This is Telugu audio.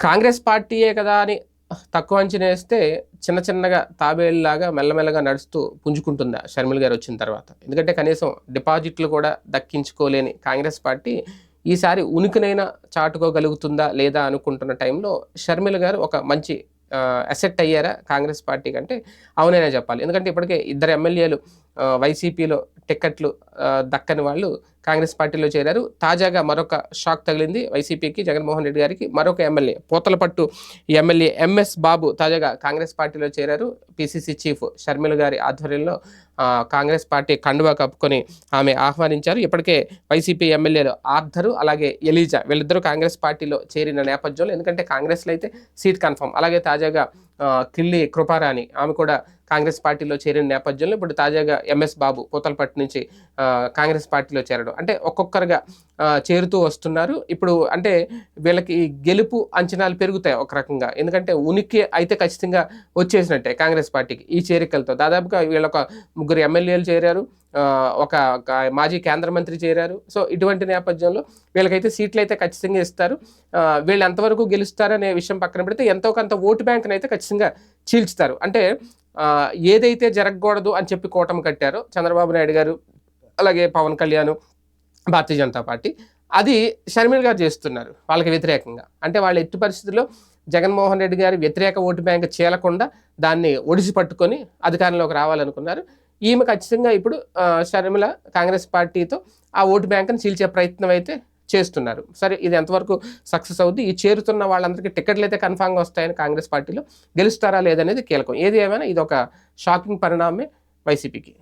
కాంగ్రెస్ పార్టీయే కదా అని తక్కువ అంచనా వేస్తే చిన్న చిన్నగా తాబేళ్ళలాగా మెల్లమెల్లగా నడుస్తూ పుంజుకుంటుందా షర్మిల్ గారు వచ్చిన తర్వాత. ఎందుకంటే కనీసం డిపాజిట్లు కూడా దక్కించుకోలేని కాంగ్రెస్ పార్టీ ఈసారి ఉనికినైనా చాటుకోగలుగుతుందా లేదా అనుకుంటున్న టైంలో షర్మిల గారు ఒక మంచి అసెట్ అయ్యారా కాంగ్రెస్ పార్టీ కంటే? అవునైనా చెప్పాలి. ఎందుకంటే ఇప్పటికే ఇద్దరు ఎమ్మెల్యేలు వైసీపీలో టిక్కెట్లు దక్కని వాళ్ళు కాంగ్రెస్ పార్టీలో చేరారు. తాజాగా మరొక షాక్ తగిలింది వైసీపీకి. జగన్మోహన్ రెడ్డి గారికి మరొక MLA Pothalapattu MLA MS Babu తాజాగా కాంగ్రెస్ పార్టీలో చేరారు. పిసిసి చీఫ్ షర్మిల గారి ఆధ్వర్యంలో కాంగ్రెస్ పార్టీ కండువా కప్పుకొని ఆమె ఆహ్వానించారు. ఇప్పటికే వైసీపీ ఎమ్మెల్యేలు ఆర్థరు అలాగే ఎలీజా వీళ్ళిద్దరూ కాంగ్రెస్ పార్టీలో చేరిన నేపథ్యంలో ఎందుకంటే కాంగ్రెస్లో అయితే సీట్ కన్ఫర్మ్ అలాగే తాజాగా కిల్లి కృపారాణి ఆమె కూడా కాంగ్రెస్ పార్టీలో చేరిన నేపథ్యంలో ఇప్పుడు తాజాగా ఎంఎస్ బాబు పోతలపట్టు నుంచి కాంగ్రెస్ పార్టీలో చేరడం. అంటే ఒక్కొక్కరుగా చేరుతూ వస్తున్నారు. ఇప్పుడు అంటే వీళ్ళకి గెలుపు అంచనాలు పెరుగుతాయి ఒక రకంగా. ఎందుకంటే ఉనికి అయితే ఖచ్చితంగా వచ్చేసినట్టే కాంగ్రెస్ పార్టీకి ఈ చేరికలతో. దాదాపుగా వీళ్ళ ఒక ముగ్గురు ఎమ్మెల్యేలు చేరారు ఒక మాజీ కేంద్ర మంత్రి చేరారు. సో ఇటువంటి నేపథ్యంలో వీళ్ళకైతే సీట్లు అయితే ఖచ్చితంగా ఇస్తారు. వీళ్ళు ఎంతవరకు గెలుస్తారనే విషయం పక్కన పెడితే ఎంతో కొంత ఓటు బ్యాంక్ని అయితే ఖచ్చితంగా చీల్చుతారు. అంటే ఏదైతే జరగకూడదు అని చెప్పి కూటమి కట్టారో చంద్రబాబు నాయుడు గారు అలాగే పవన్ కళ్యాణ్ భారతీయ జనతా పార్టీ అది షర్మిల గారు చేస్తున్నారు వాళ్ళకి వ్యతిరేకంగా. అంటే వాళ్ళ ఎట్టి పరిస్థితుల్లో జగన్మోహన్ రెడ్డి గారి వ్యతిరేక ఓటు బ్యాంక్ చేయకుండా దాన్ని ఒడిసి పట్టుకొని అధికారంలోకి రావాలనుకున్నారు. ఈమె ఖచ్చితంగా ఇప్పుడు షర్మిల కాంగ్రెస్ పార్టీతో ఆ ఓటు బ్యాంక్ని చీల్చే ప్రయత్నం అయితే చేస్తున్నారు. సరే ఇది ఎంతవరకు సక్సెస్ అవుద్ది? ఈ చేరుతున్న వాళ్ళందరికీ టికెట్లు అయితే కన్ఫామ్గా వస్తాయని కాంగ్రెస్ పార్టీలో గెలుస్తారా లేదనేది కీలకం. ఏది ఏమైనా ఇది ఒక షాకింగ్ పరిణామమే వైసీపీకి.